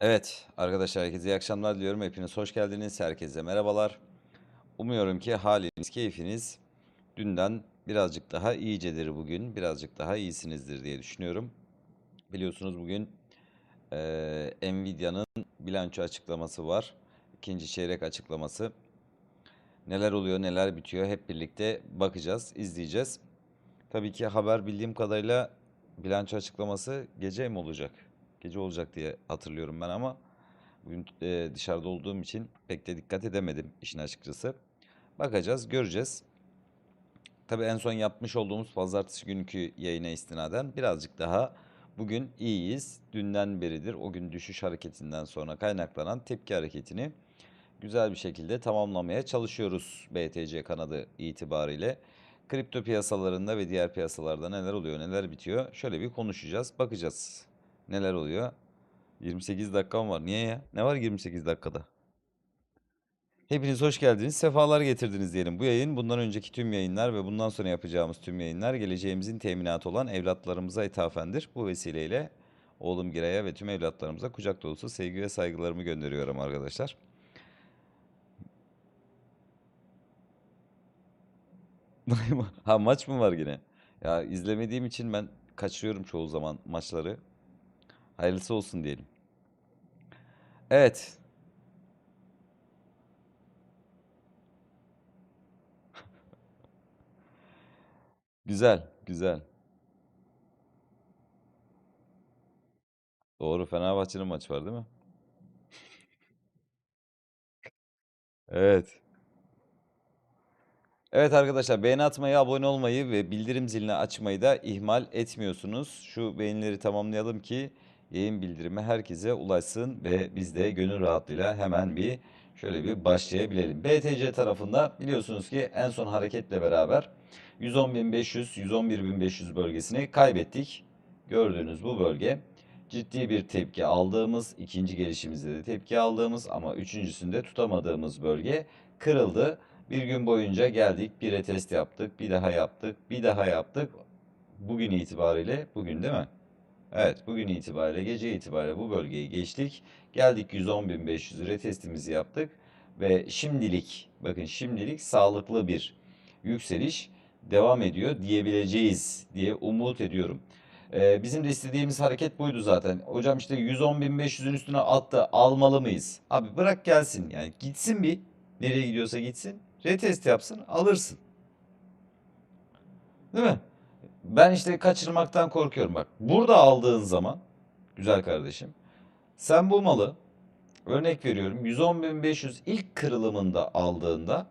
Evet, arkadaşlar herkese iyi akşamlar diliyorum. Hepiniz hoş geldiniz. Herkese merhabalar. Umuyorum ki haliniz, keyfiniz dünden birazcık daha iyicedir bugün. Birazcık daha iyisinizdir diye düşünüyorum. Biliyorsunuz bugün eee Nvidia'nın bilanço açıklaması var. İkinci çeyrek açıklaması. Neler oluyor, neler bitiyor hep birlikte bakacağız, izleyeceğiz. Tabii ki haber bildiğim kadarıyla bilanço açıklaması gece mi olacak? Gece olacak diye hatırlıyorum ben ama bugün e, dışarıda olduğum için pek de dikkat edemedim işin açıkçası. Bakacağız, göreceğiz. Tabii en son yapmış olduğumuz pazartesi günkü yayına istinaden birazcık daha bugün iyiyiz. Dünden beridir o gün düşüş hareketinden sonra kaynaklanan tepki hareketini güzel bir şekilde tamamlamaya çalışıyoruz BTC kanadı itibariyle. Kripto piyasalarında ve diğer piyasalarda neler oluyor, neler bitiyor? Şöyle bir konuşacağız, bakacağız. Neler oluyor? 28 dakikam var. Niye ya? Ne var 28 dakikada? Hepiniz hoş geldiniz. Sefalar getirdiniz diyelim. Bu yayın bundan önceki tüm yayınlar ve bundan sonra yapacağımız tüm yayınlar geleceğimizin teminatı olan evlatlarımıza ithafendir. Bu vesileyle oğlum Giray'a ve tüm evlatlarımıza kucak dolusu sevgi ve saygılarımı gönderiyorum arkadaşlar. Ha maç mı var yine? Ya izlemediğim için ben kaçırıyorum çoğu zaman maçları. Hayırlısı olsun diyelim. Evet. Güzel, güzel. Doğru Fenerbahçe'nin maçı var değil mi? Evet. Evet arkadaşlar beğeni atmayı, abone olmayı ve bildirim zilini açmayı da ihmal etmiyorsunuz. Şu beğenileri tamamlayalım ki yayın bildirimi herkese ulaşsın ve biz de gönül rahatlığıyla hemen bir şöyle bir başlayabilelim. BTC tarafında biliyorsunuz ki en son hareketle beraber 110.500, 111.500 bölgesini kaybettik. Gördüğünüz bu bölge ciddi bir tepki aldığımız, ikinci gelişimizde de tepki aldığımız ama üçüncüsünde tutamadığımız bölge kırıldı. Bir gün boyunca geldik, bir retest yaptık, bir daha yaptık, bir daha yaptık. Bugün itibariyle, bugün değil mi? Evet, bugün itibariyle, gece itibariyle bu bölgeyi geçtik. Geldik 110.500 retestimizi yaptık. Ve şimdilik, bakın şimdilik sağlıklı bir yükseliş devam ediyor diyebileceğiz diye umut ediyorum. Ee, bizim de istediğimiz hareket buydu zaten. Hocam işte 110.500'ün üstüne attı, almalı mıyız? Abi bırak gelsin yani gitsin bir. Nereye gidiyorsa gitsin. Retest yapsın, alırsın. Değil mi? Ben işte kaçırmaktan korkuyorum bak. Burada aldığın zaman güzel kardeşim. Sen bu malı örnek veriyorum 110.500 ilk kırılımında aldığında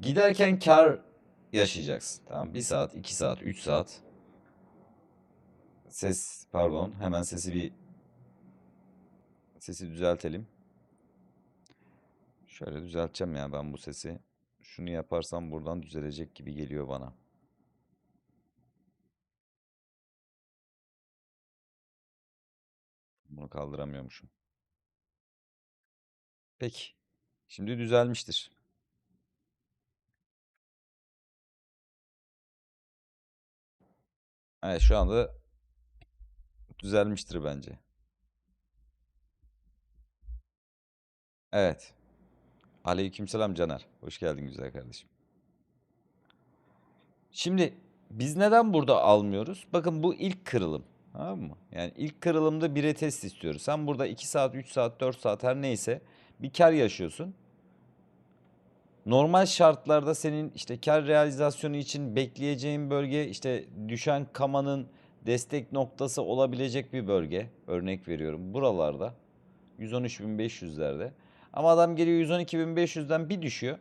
giderken kar yaşayacaksın. Tamam 1 saat, 2 saat, 3 saat. Ses pardon hemen sesi bir sesi düzeltelim. Şöyle düzelteceğim ya ben bu sesi. Şunu yaparsam buradan düzelecek gibi geliyor bana. Bunu kaldıramıyormuşum. Peki. Şimdi düzelmiştir. Evet şu anda düzelmiştir bence. Evet. Aleykümselam Caner. Hoş geldin güzel kardeşim. Şimdi biz neden burada almıyoruz? Bakın bu ilk kırılım. Tamam mı? Yani ilk kırılımda bir test istiyoruz. Sen burada 2 saat, 3 saat, 4 saat her neyse bir kar yaşıyorsun. Normal şartlarda senin işte kar realizasyonu için bekleyeceğin bölge işte düşen kamanın destek noktası olabilecek bir bölge. Örnek veriyorum buralarda 113.500'lerde. Ama adam geliyor 112.500'den bir düşüyor.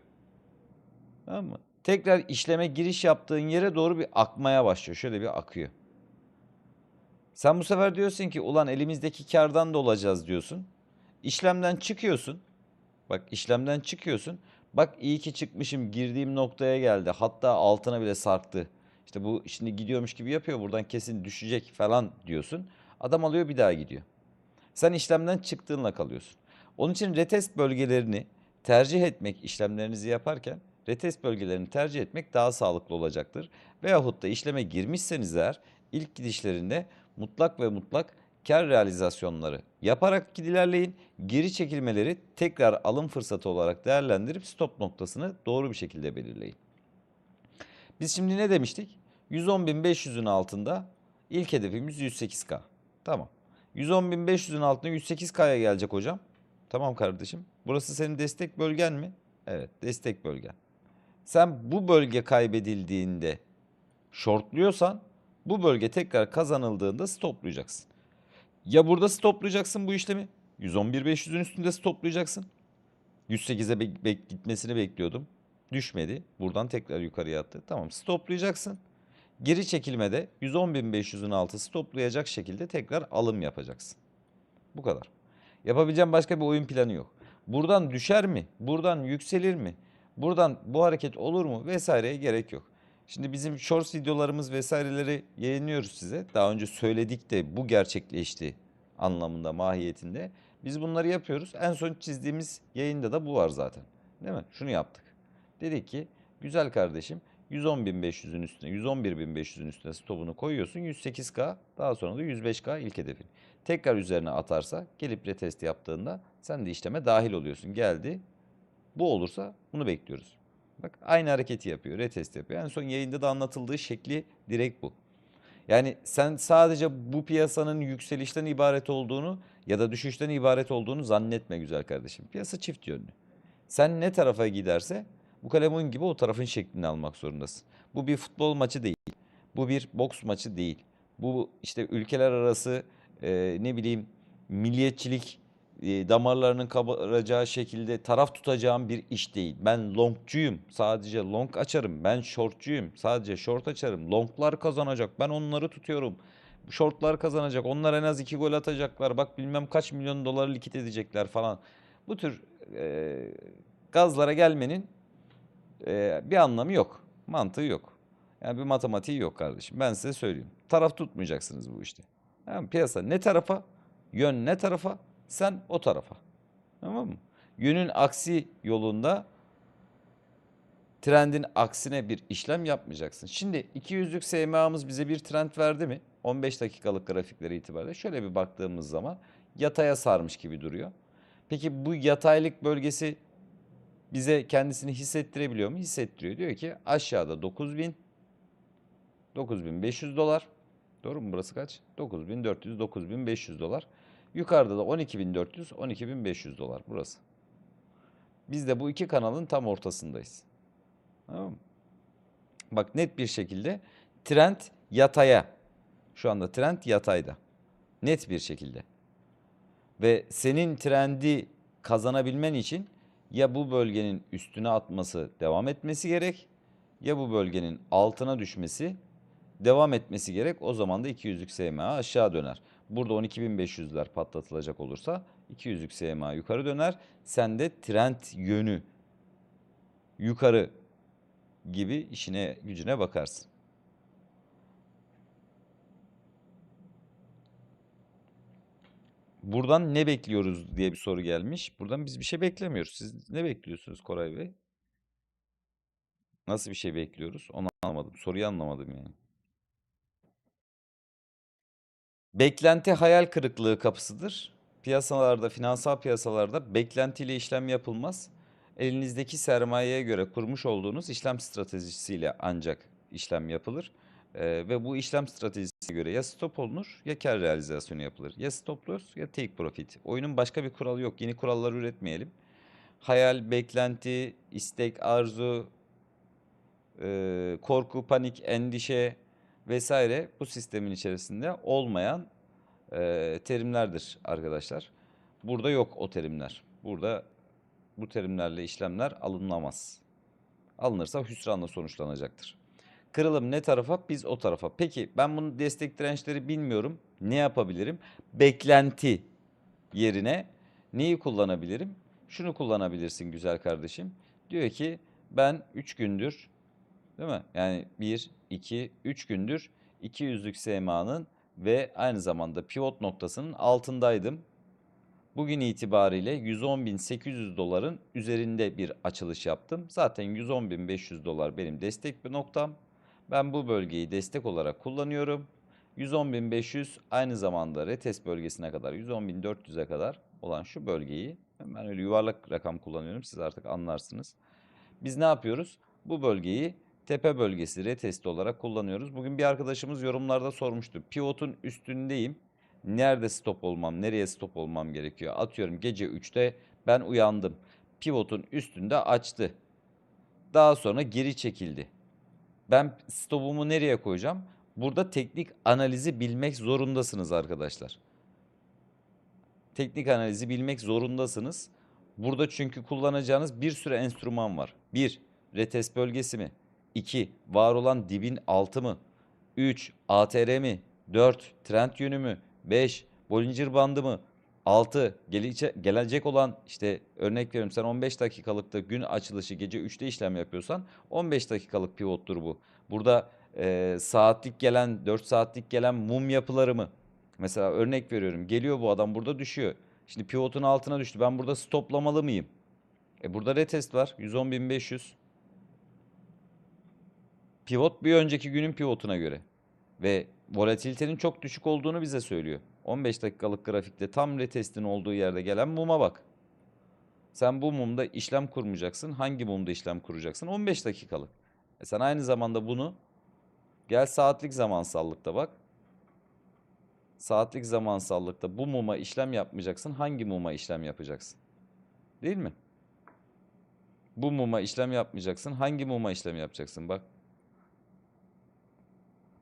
Tamam mı? Tekrar işleme giriş yaptığın yere doğru bir akmaya başlıyor. Şöyle bir akıyor. Sen bu sefer diyorsun ki ulan elimizdeki kardan da olacağız diyorsun. İşlemden çıkıyorsun. Bak işlemden çıkıyorsun. Bak iyi ki çıkmışım girdiğim noktaya geldi. Hatta altına bile sarktı. İşte bu şimdi gidiyormuş gibi yapıyor buradan kesin düşecek falan diyorsun. Adam alıyor bir daha gidiyor. Sen işlemden çıktığınla kalıyorsun. Onun için retest bölgelerini tercih etmek işlemlerinizi yaparken retest bölgelerini tercih etmek daha sağlıklı olacaktır. Veyahut da işleme girmişseniz eğer ilk gidişlerinde mutlak ve mutlak kar realizasyonları yaparak ilerleyin. Geri çekilmeleri tekrar alım fırsatı olarak değerlendirip stop noktasını doğru bir şekilde belirleyin. Biz şimdi ne demiştik? 110.500'ün altında ilk hedefimiz 108K. Tamam. 110.500'ün altında 108K'ya gelecek hocam. Tamam kardeşim. Burası senin destek bölgen mi? Evet destek bölgen. Sen bu bölge kaybedildiğinde shortluyorsan bu bölge tekrar kazanıldığında stoplayacaksın. Ya burada stoplayacaksın bu işlemi. 111.500'ün üstünde stoplayacaksın. 108'e be- bek- gitmesini bekliyordum. Düşmedi. Buradan tekrar yukarıya attı. Tamam stoplayacaksın. Geri çekilmede 110.500'ün altı stoplayacak şekilde tekrar alım yapacaksın. Bu kadar. Yapabileceğim başka bir oyun planı yok. Buradan düşer mi? Buradan yükselir mi? Buradan bu hareket olur mu? Vesaireye gerek yok. Şimdi bizim shorts videolarımız vesaireleri yayınlıyoruz size. Daha önce söyledik de bu gerçekleşti anlamında, mahiyetinde. Biz bunları yapıyoruz. En son çizdiğimiz yayında da bu var zaten. Değil mi? Şunu yaptık. Dedik ki güzel kardeşim 110.500'ün üstüne 111.500'ün üstüne stopunu koyuyorsun 108K daha sonra da 105K ilk hedefin. Tekrar üzerine atarsa gelip retest yaptığında sen de işleme dahil oluyorsun. Geldi bu olursa bunu bekliyoruz. Bak aynı hareketi yapıyor retest yapıyor. En son yayında da anlatıldığı şekli direkt bu. Yani sen sadece bu piyasanın yükselişten ibaret olduğunu ya da düşüşten ibaret olduğunu zannetme güzel kardeşim. Piyasa çift yönlü. Sen ne tarafa giderse bu kalemun gibi o tarafın şeklini almak zorundasın. Bu bir futbol maçı değil. Bu bir boks maçı değil. Bu işte ülkeler arası e, ne bileyim milliyetçilik e, damarlarının kabaracağı şekilde taraf tutacağım bir iş değil. Ben longcuyum. Sadece long açarım. Ben shortcuyum. Sadece short açarım. Longlar kazanacak. Ben onları tutuyorum. Shortlar kazanacak. Onlar en az iki gol atacaklar. Bak bilmem kaç milyon dolar likit edecekler falan. Bu tür e, gazlara gelmenin e, bir anlamı yok. Mantığı yok. Yani bir matematiği yok kardeşim. Ben size söyleyeyim. Taraf tutmayacaksınız bu işte. Yani piyasa ne tarafa, yön ne tarafa, sen o tarafa. Tamam mı? Yönün aksi yolunda trendin aksine bir işlem yapmayacaksın. Şimdi 200'lük SMA'mız bize bir trend verdi mi? 15 dakikalık grafikleri itibariyle şöyle bir baktığımız zaman yataya sarmış gibi duruyor. Peki bu yataylık bölgesi bize kendisini hissettirebiliyor mu? Hissettiriyor. Diyor ki aşağıda 9000 9500 dolar. Doğru mu? Burası kaç? 9400 9500 dolar. Yukarıda da 12400 12500 dolar burası. Biz de bu iki kanalın tam ortasındayız. Tamam? Bak net bir şekilde trend yataya. Şu anda trend yatayda. Net bir şekilde. Ve senin trendi kazanabilmen için ya bu bölgenin üstüne atması devam etmesi gerek ya bu bölgenin altına düşmesi devam etmesi gerek. O zaman da 200'lük SMA aşağı döner. Burada 12.500'ler patlatılacak olursa 200'lük SMA yukarı döner. Sen de trend yönü yukarı gibi işine gücüne bakarsın. Buradan ne bekliyoruz diye bir soru gelmiş. Buradan biz bir şey beklemiyoruz. Siz ne bekliyorsunuz Koray Bey? Nasıl bir şey bekliyoruz? Onu anlamadım. Soruyu anlamadım yani. Beklenti hayal kırıklığı kapısıdır. Piyasalarda, finansal piyasalarda beklentiyle işlem yapılmaz. Elinizdeki sermayeye göre kurmuş olduğunuz işlem stratejisiyle ancak işlem yapılır. Ee, ve bu işlem stratejisine göre ya stop olunur ya kar realizasyonu yapılır. Ya stop loss ya take profit. Oyunun başka bir kuralı yok. Yeni kurallar üretmeyelim. Hayal, beklenti, istek, arzu, e, korku, panik, endişe vesaire bu sistemin içerisinde olmayan e, terimlerdir arkadaşlar. Burada yok o terimler. Burada bu terimlerle işlemler alınamaz. Alınırsa hüsranla sonuçlanacaktır. Kırılım ne tarafa? Biz o tarafa. Peki ben bunu destek dirençleri bilmiyorum. Ne yapabilirim? Beklenti yerine neyi kullanabilirim? Şunu kullanabilirsin güzel kardeşim. Diyor ki ben 3 gündür değil mi? Yani 1, 2, 3 gündür 200'lük SMA'nın ve aynı zamanda pivot noktasının altındaydım. Bugün itibariyle 110.800 doların üzerinde bir açılış yaptım. Zaten 110.500 dolar benim destek bir noktam. Ben bu bölgeyi destek olarak kullanıyorum 110.500 aynı zamanda retest bölgesine kadar 110.400'e kadar olan şu bölgeyi ben öyle yuvarlak rakam kullanıyorum siz artık anlarsınız. Biz ne yapıyoruz? Bu bölgeyi tepe bölgesi retest olarak kullanıyoruz. Bugün bir arkadaşımız yorumlarda sormuştu. Pivotun üstündeyim. Nerede stop olmam, nereye stop olmam gerekiyor? Atıyorum gece 3'te ben uyandım. Pivotun üstünde açtı. Daha sonra geri çekildi. Ben stopumu nereye koyacağım? Burada teknik analizi bilmek zorundasınız arkadaşlar. Teknik analizi bilmek zorundasınız. Burada çünkü kullanacağınız bir sürü enstrüman var. 1. Retest bölgesi mi? 2. Var olan dibin altı mı? 3. ATR mi? 4. Trend yönü mü? 5. Bollinger bandı mı? 6. Gelecek olan işte örnek veriyorum sen 15 dakikalıkta gün açılışı gece 3'te işlem yapıyorsan 15 dakikalık pivottur bu. Burada e, saatlik gelen 4 saatlik gelen mum yapıları mı? Mesela örnek veriyorum geliyor bu adam burada düşüyor. Şimdi pivotun altına düştü ben burada stoplamalı mıyım? E burada retest var 110.500. Pivot bir önceki günün pivotuna göre. Ve volatilitenin çok düşük olduğunu bize söylüyor. 15 dakikalık grafikte tam retestin olduğu yerde gelen muma bak. Sen bu mumda işlem kurmayacaksın. Hangi mumda işlem kuracaksın? 15 dakikalık. E sen aynı zamanda bunu gel saatlik zamansallıkta bak. Saatlik zamansallıkta bu muma işlem yapmayacaksın. Hangi muma işlem yapacaksın? Değil mi? Bu muma işlem yapmayacaksın. Hangi muma işlem yapacaksın? Bak.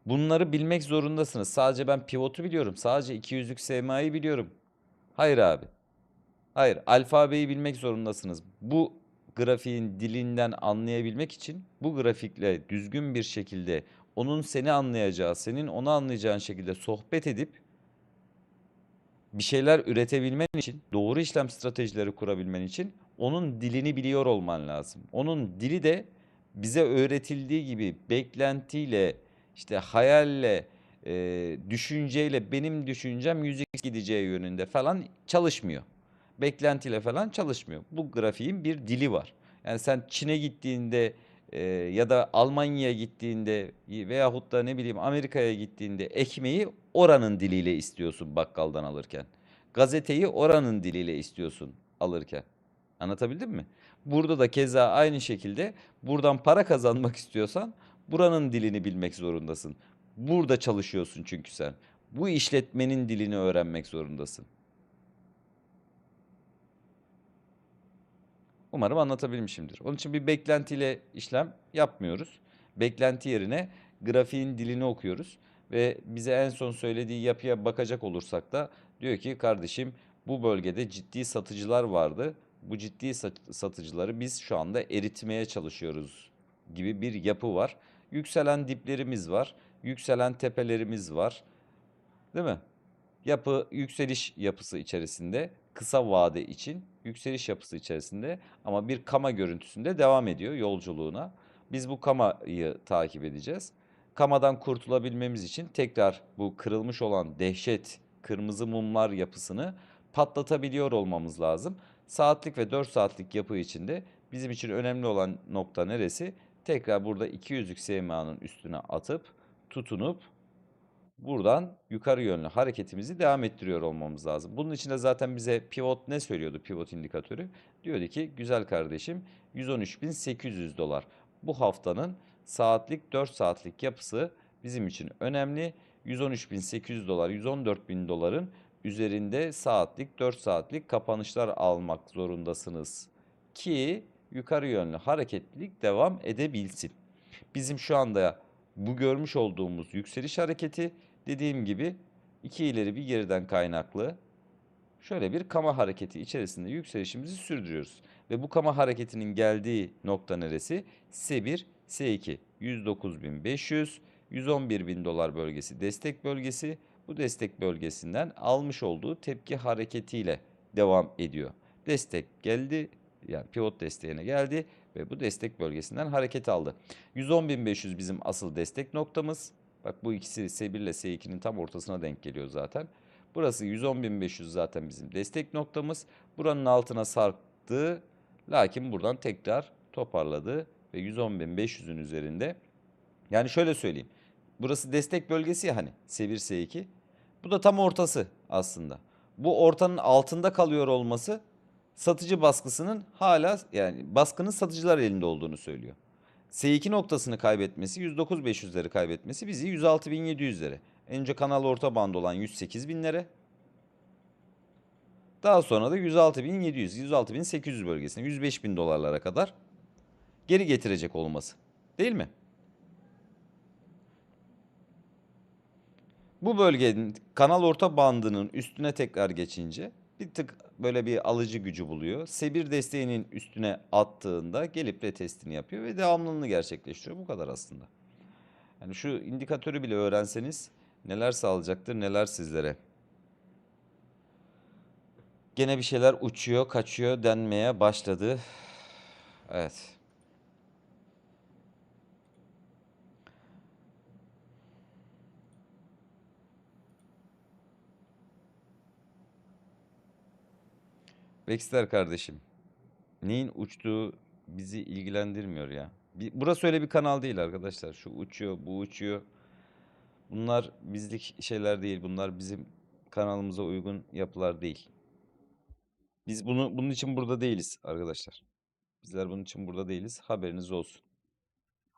Bunları bilmek zorundasınız. Sadece ben pivotu biliyorum. Sadece 200'lük SMA'yı biliyorum. Hayır abi. Hayır. Alfabeyi bilmek zorundasınız. Bu grafiğin dilinden anlayabilmek için bu grafikle düzgün bir şekilde onun seni anlayacağı, senin onu anlayacağın şekilde sohbet edip bir şeyler üretebilmen için, doğru işlem stratejileri kurabilmen için onun dilini biliyor olman lazım. Onun dili de bize öğretildiği gibi beklentiyle, işte hayalle, e, düşünceyle benim düşüncem 100x gideceği yönünde falan çalışmıyor. Beklentiyle falan çalışmıyor. Bu grafiğin bir dili var. Yani sen Çin'e gittiğinde e, ya da Almanya'ya gittiğinde veyahut da ne bileyim Amerika'ya gittiğinde ekmeği oranın diliyle istiyorsun bakkaldan alırken. Gazeteyi oranın diliyle istiyorsun alırken. Anlatabildim mi? Burada da keza aynı şekilde buradan para kazanmak istiyorsan buranın dilini bilmek zorundasın. Burada çalışıyorsun çünkü sen. Bu işletmenin dilini öğrenmek zorundasın. Umarım anlatabilmişimdir. Onun için bir beklentiyle işlem yapmıyoruz. Beklenti yerine grafiğin dilini okuyoruz. Ve bize en son söylediği yapıya bakacak olursak da diyor ki kardeşim bu bölgede ciddi satıcılar vardı. Bu ciddi satıcıları biz şu anda eritmeye çalışıyoruz gibi bir yapı var. Yükselen diplerimiz var. Yükselen tepelerimiz var. Değil mi? Yapı yükseliş yapısı içerisinde kısa vade için yükseliş yapısı içerisinde ama bir kama görüntüsünde devam ediyor yolculuğuna. Biz bu kamayı takip edeceğiz. Kamadan kurtulabilmemiz için tekrar bu kırılmış olan dehşet kırmızı mumlar yapısını patlatabiliyor olmamız lazım. Saatlik ve 4 saatlik yapı içinde bizim için önemli olan nokta neresi? Tekrar burada 200'lük SMA'nın üstüne atıp tutunup buradan yukarı yönlü hareketimizi devam ettiriyor olmamız lazım. Bunun için de zaten bize pivot ne söylüyordu pivot indikatörü? Diyordu ki güzel kardeşim 113.800 dolar. Bu haftanın saatlik 4 saatlik yapısı bizim için önemli. 113.800 dolar 114.000 doların üzerinde saatlik 4 saatlik kapanışlar almak zorundasınız. Ki yukarı yönlü hareketlilik devam edebilsin. Bizim şu anda bu görmüş olduğumuz yükseliş hareketi dediğim gibi iki ileri bir geriden kaynaklı şöyle bir kama hareketi içerisinde yükselişimizi sürdürüyoruz. Ve bu kama hareketinin geldiği nokta neresi? S1, S2 109.500, 111.000 dolar bölgesi destek bölgesi. Bu destek bölgesinden almış olduğu tepki hareketiyle devam ediyor. Destek geldi yani pivot desteğine geldi ve bu destek bölgesinden hareket aldı. 110.500 bizim asıl destek noktamız. Bak bu ikisi S1 ile S2'nin tam ortasına denk geliyor zaten. Burası 110.500 zaten bizim destek noktamız. Buranın altına sarktı. Lakin buradan tekrar toparladı ve 110.500'ün üzerinde. Yani şöyle söyleyeyim. burası destek bölgesi ya hani S1 S2. Bu da tam ortası aslında. Bu ortanın altında kalıyor olması satıcı baskısının hala yani baskının satıcılar elinde olduğunu söylüyor. S2 noktasını kaybetmesi 109.500'leri kaybetmesi bizi 106.700'lere. Önce kanal orta band olan 108.000'lere. Daha sonra da 106.700, 106.800 bölgesine 105.000 dolarlara kadar geri getirecek olması. Değil mi? Bu bölgenin kanal orta bandının üstüne tekrar geçince bir tık böyle bir alıcı gücü buluyor. S1 desteğinin üstüne attığında gelip retestini yapıyor ve devamlılığını gerçekleştiriyor. Bu kadar aslında. Yani şu indikatörü bile öğrenseniz neler sağlayacaktır neler sizlere. Gene bir şeyler uçuyor, kaçıyor denmeye başladı. Evet. Vexler kardeşim. Neyin uçtuğu bizi ilgilendirmiyor ya. Burası öyle bir kanal değil arkadaşlar. Şu uçuyor, bu uçuyor. Bunlar bizlik şeyler değil. Bunlar bizim kanalımıza uygun yapılar değil. Biz bunu bunun için burada değiliz arkadaşlar. Bizler bunun için burada değiliz. Haberiniz olsun.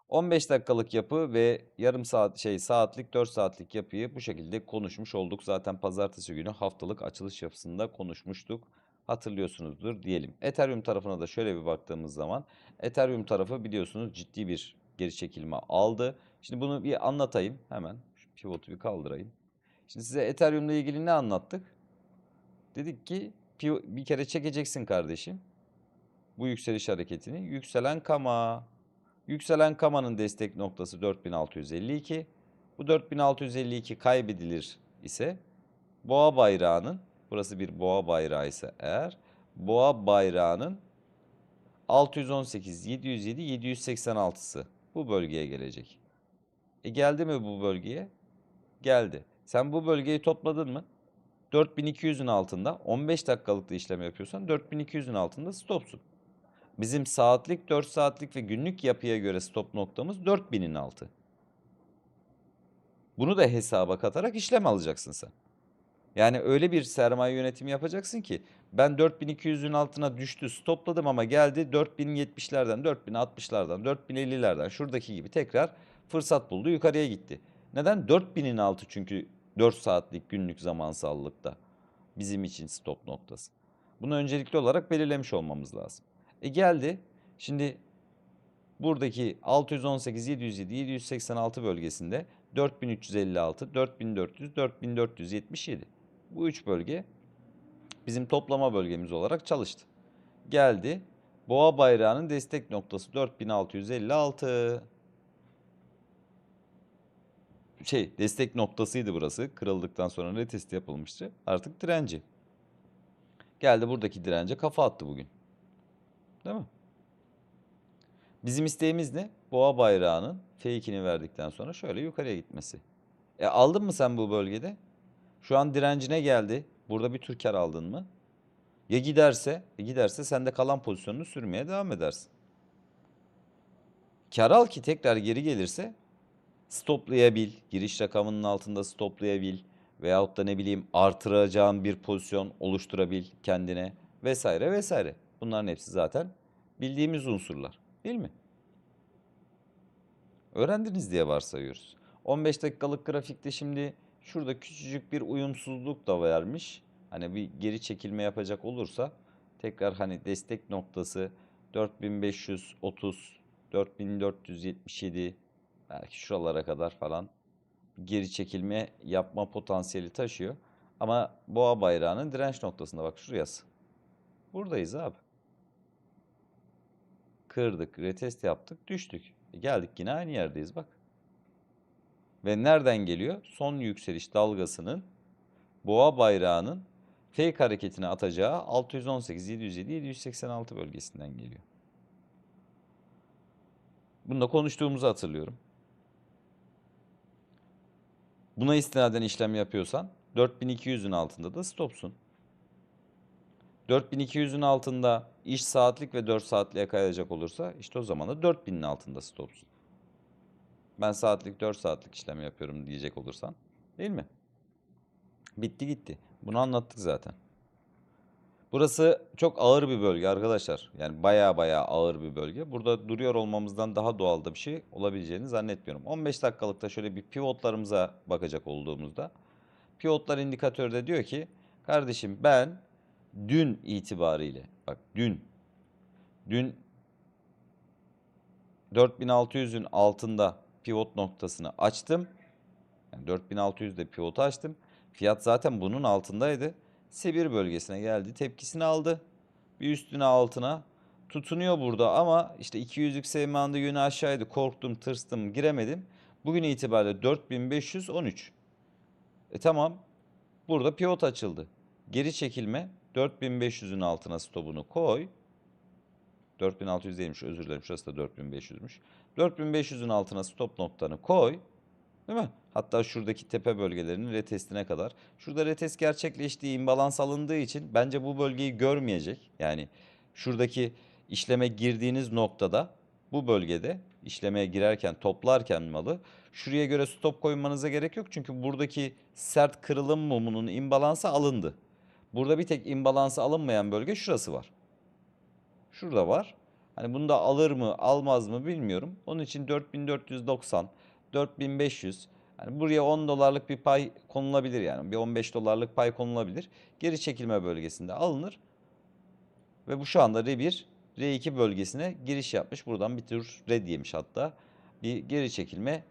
15 dakikalık yapı ve yarım saat şey saatlik 4 saatlik yapıyı bu şekilde konuşmuş olduk. Zaten pazartesi günü haftalık açılış yapısında konuşmuştuk. Hatırlıyorsunuzdur diyelim. Ethereum tarafına da şöyle bir baktığımız zaman Ethereum tarafı biliyorsunuz ciddi bir geri çekilme aldı. Şimdi bunu bir anlatayım hemen. Şu pivotu bir kaldırayım. Şimdi size Ethereum ile ilgili ne anlattık? Dedik ki bir kere çekeceksin kardeşim. Bu yükseliş hareketini. Yükselen kama. Yükselen kamanın destek noktası 4652. Bu 4652 kaybedilir ise boğa bayrağının burası bir boğa bayrağı ise eğer boğa bayrağının 618, 707, 786'sı bu bölgeye gelecek. E geldi mi bu bölgeye? Geldi. Sen bu bölgeyi topladın mı? 4200'ün altında 15 dakikalık da işlem yapıyorsan 4200'ün altında stopsun. Bizim saatlik, 4 saatlik ve günlük yapıya göre stop noktamız 4000'in altı. Bunu da hesaba katarak işlem alacaksın sen. Yani öyle bir sermaye yönetimi yapacaksın ki ben 4200'ün altına düştü stopladım ama geldi 4070'lerden, 4060'lardan, 4050'lerden şuradaki gibi tekrar fırsat buldu yukarıya gitti. Neden? 4000'in altı çünkü 4 saatlik günlük zamansallıkta bizim için stop noktası. Bunu öncelikli olarak belirlemiş olmamız lazım. E geldi. Şimdi buradaki 618, 707, 786 bölgesinde 4356, 4400, 4477. Bu üç bölge bizim toplama bölgemiz olarak çalıştı. Geldi. Boğa bayrağının destek noktası 4656. Şey destek noktasıydı burası. Kırıldıktan sonra retest yapılmıştı. Artık direnci. Geldi buradaki dirence kafa attı bugün. Değil mi? Bizim isteğimiz ne? Boğa bayrağının fake'ini verdikten sonra şöyle yukarıya gitmesi. E aldın mı sen bu bölgede? Şu an direncine geldi. Burada bir tür kar aldın mı? Ya giderse, e giderse sen de kalan pozisyonunu sürmeye devam edersin. Kar al ki tekrar geri gelirse stoplayabil, giriş rakamının altında stoplayabil veyahut da ne bileyim artıracağın bir pozisyon oluşturabil kendine vesaire vesaire. Bunların hepsi zaten bildiğimiz unsurlar değil mi? Öğrendiniz diye varsayıyoruz. 15 dakikalık grafikte şimdi şurada küçücük bir uyumsuzluk da vermiş. Hani bir geri çekilme yapacak olursa tekrar hani destek noktası 4530, 4477 belki şuralara kadar falan geri çekilme yapma potansiyeli taşıyor. Ama boğa bayrağının direnç noktasında bak şurası. Buradayız abi. Kırdık, retest yaptık, düştük. E geldik yine aynı yerdeyiz bak. Ve nereden geliyor? Son yükseliş dalgasının boğa bayrağının fake hareketine atacağı 618, 707, 786 bölgesinden geliyor. Bunu da konuştuğumuzu hatırlıyorum. Buna istinaden işlem yapıyorsan 4200'ün altında da stopsun. 4200'ün altında iş saatlik ve 4 saatliğe kayacak olursa işte o zaman da 4000'in altında stopsun. Ben saatlik 4 saatlik işlem yapıyorum diyecek olursan. Değil mi? Bitti gitti. Bunu anlattık zaten. Burası çok ağır bir bölge arkadaşlar. Yani baya baya ağır bir bölge. Burada duruyor olmamızdan daha doğal da bir şey olabileceğini zannetmiyorum. 15 dakikalıkta şöyle bir pivotlarımıza bakacak olduğumuzda pivotlar indikatörde diyor ki kardeşim ben dün itibariyle bak dün dün 4600'ün altında pivot noktasını açtım. Yani 4600'de pivotu açtım. Fiyat zaten bunun altındaydı. Sibir bölgesine geldi. Tepkisini aldı. Bir üstüne altına tutunuyor burada ama işte 200'lük sevmanda yönü aşağıydı. Korktum, tırstım, giremedim. Bugün itibariyle 4513. E tamam. Burada pivot açıldı. Geri çekilme 4500'ün altına stopunu koy. 4600 değilmiş özür dilerim şurası da 4500'müş. 4500'ün altına stop noktanı koy. Değil mi? Hatta şuradaki tepe bölgelerinin retestine kadar. Şurada retest gerçekleştiği imbalans alındığı için bence bu bölgeyi görmeyecek. Yani şuradaki işleme girdiğiniz noktada bu bölgede işlemeye girerken toplarken malı şuraya göre stop koymanıza gerek yok. Çünkü buradaki sert kırılım mumunun imbalansı alındı. Burada bir tek imbalansı alınmayan bölge şurası var. Şurada var. Hani bunu da alır mı almaz mı bilmiyorum. Onun için 4490, 4500 yani buraya 10 dolarlık bir pay konulabilir yani. Bir 15 dolarlık pay konulabilir. Geri çekilme bölgesinde alınır. Ve bu şu anda R1, R2 bölgesine giriş yapmış. Buradan bir tür red yemiş hatta. Bir geri çekilme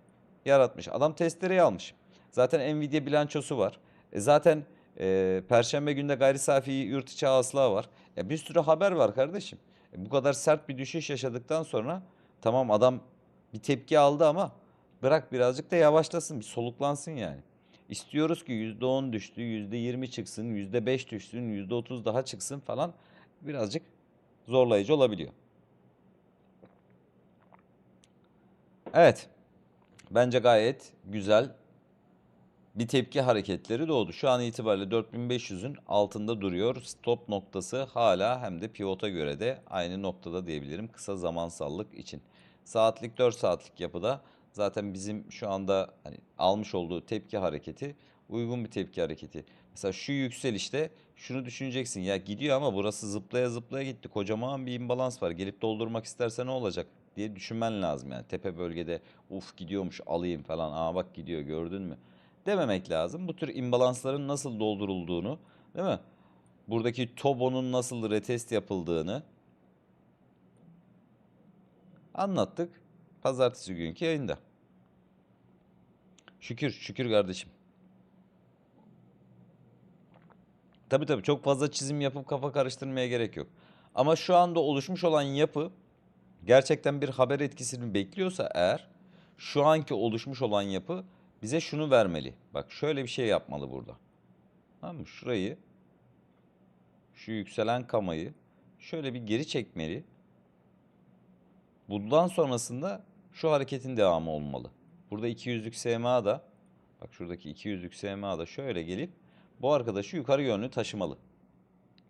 yaratmış. Adam testereyi almış. Zaten Nvidia bilançosu var. E zaten e, Perşembe günde gayri safi yurt içi hasıla var. E bir sürü haber var kardeşim. E, bu kadar sert bir düşüş yaşadıktan sonra tamam adam bir tepki aldı ama bırak birazcık da yavaşlasın, bir soluklansın yani. İstiyoruz ki %10 düştü, %20 çıksın, %5 düşsün, %30 daha çıksın falan birazcık zorlayıcı olabiliyor. Evet. Bence gayet güzel bir tepki hareketleri doğdu. Şu an itibariyle 4500'ün altında duruyor. Stop noktası hala hem de pivota göre de aynı noktada diyebilirim kısa zamansallık için. Saatlik 4 saatlik yapıda zaten bizim şu anda hani almış olduğu tepki hareketi uygun bir tepki hareketi. Mesela şu yükselişte şunu düşüneceksin ya gidiyor ama burası zıplaya zıplaya gitti. Kocaman bir imbalans var. Gelip doldurmak isterse ne olacak diye düşünmen lazım yani. Tepe bölgede uf gidiyormuş alayım falan. Aa bak gidiyor gördün mü? Dememek lazım. Bu tür imbalansların nasıl doldurulduğunu, değil mi? Buradaki Tobo'nun nasıl retest yapıldığını anlattık. Pazartesi günkü yayında. Şükür, şükür kardeşim. Tabii tabii çok fazla çizim yapıp kafa karıştırmaya gerek yok. Ama şu anda oluşmuş olan yapı gerçekten bir haber etkisini bekliyorsa eğer şu anki oluşmuş olan yapı bize şunu vermeli. Bak şöyle bir şey yapmalı burada. Tamam mı? Şurayı şu yükselen kamayı şöyle bir geri çekmeli. Bundan sonrasında şu hareketin devamı olmalı. Burada 200'lük SMA da bak şuradaki 200'lük SMA da şöyle gelip bu arkadaşı yukarı yönlü taşımalı.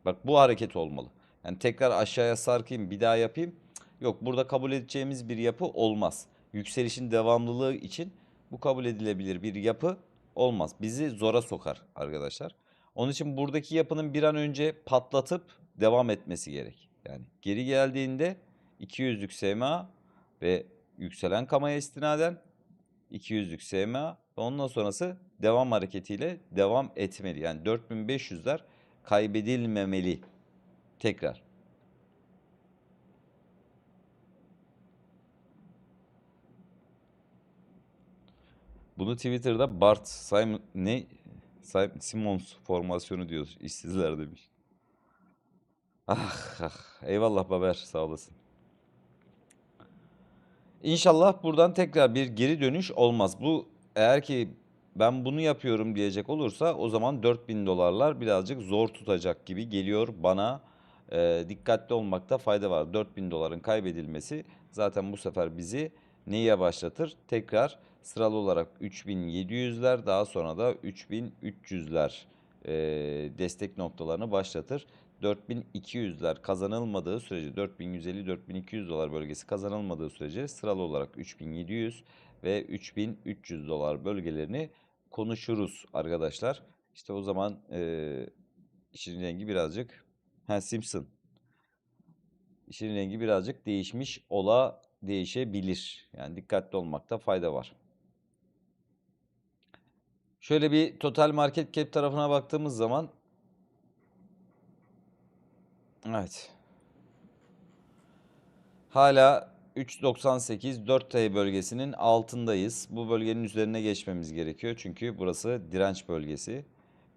Bak bu hareket olmalı. Yani tekrar aşağıya sarkayım bir daha yapayım. Yok burada kabul edeceğimiz bir yapı olmaz. Yükselişin devamlılığı için bu kabul edilebilir bir yapı olmaz. Bizi zora sokar arkadaşlar. Onun için buradaki yapının bir an önce patlatıp devam etmesi gerek. Yani geri geldiğinde 200'lük SMA ve yükselen kamaya istinaden 200'lük SMA ve ondan sonrası devam hareketiyle devam etmeli. Yani 4500'ler kaybedilmemeli tekrar. Bunu Twitter'da Bart Simon ne Simon Simons formasyonu diyor işsizler demiş. Ah ah eyvallah Baber sağ olasın. İnşallah buradan tekrar bir geri dönüş olmaz. Bu eğer ki ben bunu yapıyorum diyecek olursa o zaman 4000 dolarlar birazcık zor tutacak gibi geliyor bana. Ee, dikkatli olmakta fayda var. 4000 doların kaybedilmesi zaten bu sefer bizi neyi başlatır? Tekrar sıralı olarak 3700'ler daha sonra da 3300'ler e, destek noktalarını başlatır. 4200'ler kazanılmadığı sürece 4150-4200 dolar bölgesi kazanılmadığı sürece sıralı olarak 3700 ve 3300 dolar bölgelerini konuşuruz arkadaşlar. İşte o zaman e, işin rengi birazcık ha Simpson. İşin rengi birazcık değişmiş ola değişebilir. Yani dikkatli olmakta fayda var. Şöyle bir total market cap tarafına baktığımız zaman Evet. Hala 3.98 4T bölgesinin altındayız. Bu bölgenin üzerine geçmemiz gerekiyor. Çünkü burası direnç bölgesi.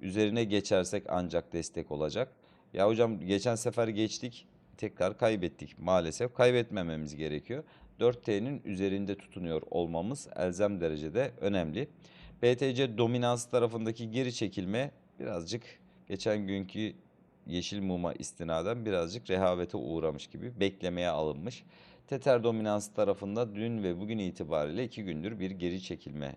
Üzerine geçersek ancak destek olacak. Ya hocam geçen sefer geçtik. Tekrar kaybettik. Maalesef kaybetmememiz gerekiyor. 4T'nin üzerinde tutunuyor olmamız elzem derecede önemli. BTC dominans tarafındaki geri çekilme birazcık geçen günkü yeşil muma istinaden birazcık rehavete uğramış gibi beklemeye alınmış. Tether dominans tarafında dün ve bugün itibariyle iki gündür bir geri çekilme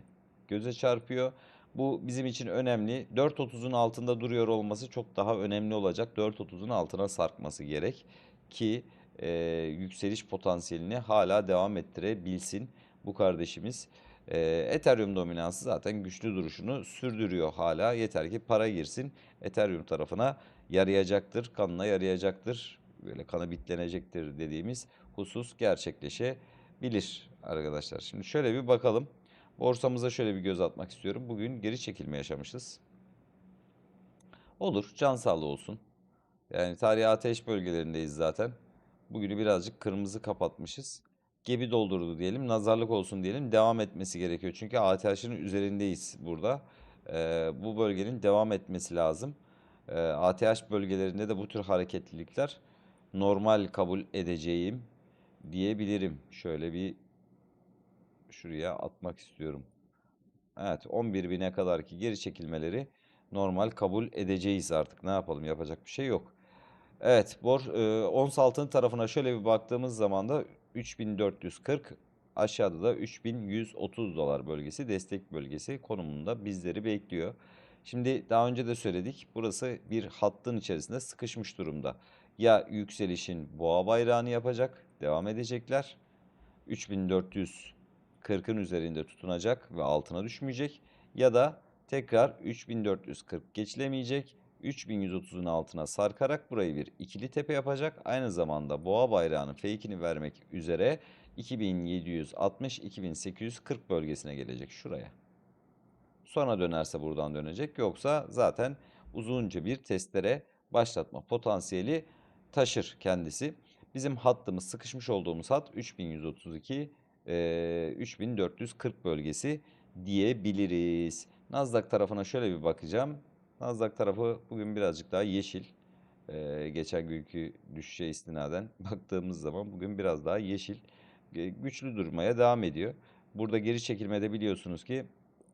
göze çarpıyor. Bu bizim için önemli. 4.30'un altında duruyor olması çok daha önemli olacak. 4.30'un altına sarkması gerek ki e, yükseliş potansiyelini hala devam ettirebilsin bu kardeşimiz. E, Ethereum dominansı zaten güçlü duruşunu sürdürüyor hala. Yeter ki para girsin Ethereum tarafına yarayacaktır, kanına yarayacaktır. Böyle kanı bitlenecektir dediğimiz husus gerçekleşebilir arkadaşlar. Şimdi şöyle bir bakalım. Borsamıza şöyle bir göz atmak istiyorum. Bugün geri çekilme yaşamışız. Olur, can sağlığı olsun. Yani tarihi ateş bölgelerindeyiz zaten. Bugünü birazcık kırmızı kapatmışız. Gebi doldurdu diyelim, nazarlık olsun diyelim. Devam etmesi gerekiyor. Çünkü ATH'ın üzerindeyiz burada. Ee, bu bölgenin devam etmesi lazım. Ee, ATH bölgelerinde de bu tür hareketlilikler normal kabul edeceğim diyebilirim. Şöyle bir şuraya atmak istiyorum. Evet 11 bine kadar ki geri çekilmeleri normal kabul edeceğiz artık. Ne yapalım yapacak bir şey yok. Evet bor e, ons altın tarafına şöyle bir baktığımız zaman da 3440 aşağıda da 3130 dolar bölgesi destek bölgesi konumunda bizleri bekliyor. Şimdi daha önce de söyledik burası bir hattın içerisinde sıkışmış durumda. Ya yükselişin boğa bayrağını yapacak devam edecekler. 3440'ın üzerinde tutunacak ve altına düşmeyecek. Ya da tekrar 3440 geçilemeyecek. 3130'un altına sarkarak burayı bir ikili tepe yapacak. Aynı zamanda boğa bayrağının fake'ini vermek üzere 2760-2840 bölgesine gelecek şuraya. Sonra dönerse buradan dönecek. Yoksa zaten uzunca bir testlere başlatma potansiyeli taşır kendisi. Bizim hattımız sıkışmış olduğumuz hat 3132 e, 3440 bölgesi diyebiliriz. Nasdaq tarafına şöyle bir bakacağım. Nasdaq tarafı bugün birazcık daha yeşil. Ee, geçen günkü düşüşe istinaden baktığımız zaman bugün biraz daha yeşil. Ee, güçlü durmaya devam ediyor. Burada geri çekilmede biliyorsunuz ki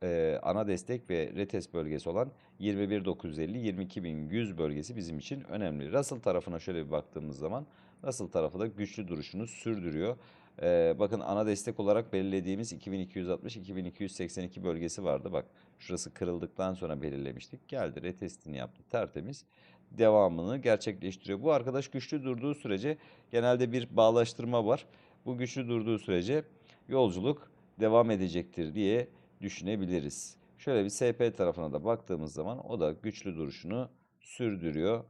e, ana destek ve retest bölgesi olan 21.950-22.100 bölgesi bizim için önemli. Russell tarafına şöyle bir baktığımız zaman Russell tarafı da güçlü duruşunu sürdürüyor. Ee, bakın ana destek olarak belirlediğimiz 2260-2282 bölgesi vardı. Bak şurası kırıldıktan sonra belirlemiştik. Geldi retestini yaptı tertemiz. Devamını gerçekleştiriyor. Bu arkadaş güçlü durduğu sürece genelde bir bağlaştırma var. Bu güçlü durduğu sürece yolculuk devam edecektir diye düşünebiliriz. Şöyle bir SP tarafına da baktığımız zaman o da güçlü duruşunu sürdürüyor.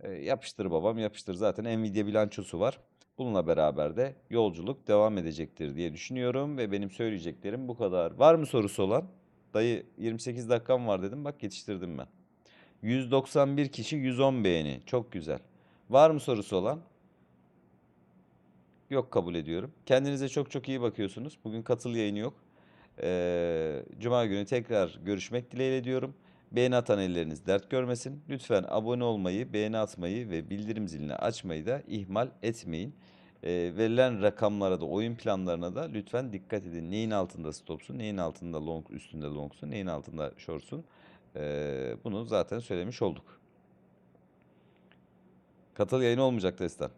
E, yapıştır babam yapıştır zaten Nvidia bilançosu var. Bununla beraber de yolculuk devam edecektir diye düşünüyorum ve benim söyleyeceklerim bu kadar. Var mı sorusu olan? Dayı 28 dakikam var dedim bak yetiştirdim ben. 191 kişi 110 beğeni çok güzel. Var mı sorusu olan? Yok kabul ediyorum. Kendinize çok çok iyi bakıyorsunuz. Bugün katıl yayını yok. Ee, Cuma günü tekrar görüşmek dileğiyle diyorum. Beğeni atan elleriniz dert görmesin. Lütfen abone olmayı, beğeni atmayı ve bildirim zilini açmayı da ihmal etmeyin. E, verilen rakamlara da oyun planlarına da lütfen dikkat edin. Neyin altında stopsun, neyin altında long, üstünde longsun, neyin altında shortsun. E, bunu zaten söylemiş olduk. Katıl yayın olmayacak Destan.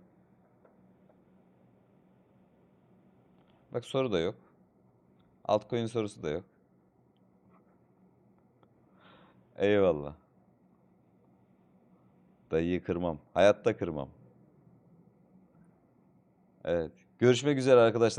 Bak soru da yok. Altcoin sorusu da yok. Eyvallah. Dayıyı kırmam. Hayatta kırmam. Evet. Görüşmek üzere arkadaşlar.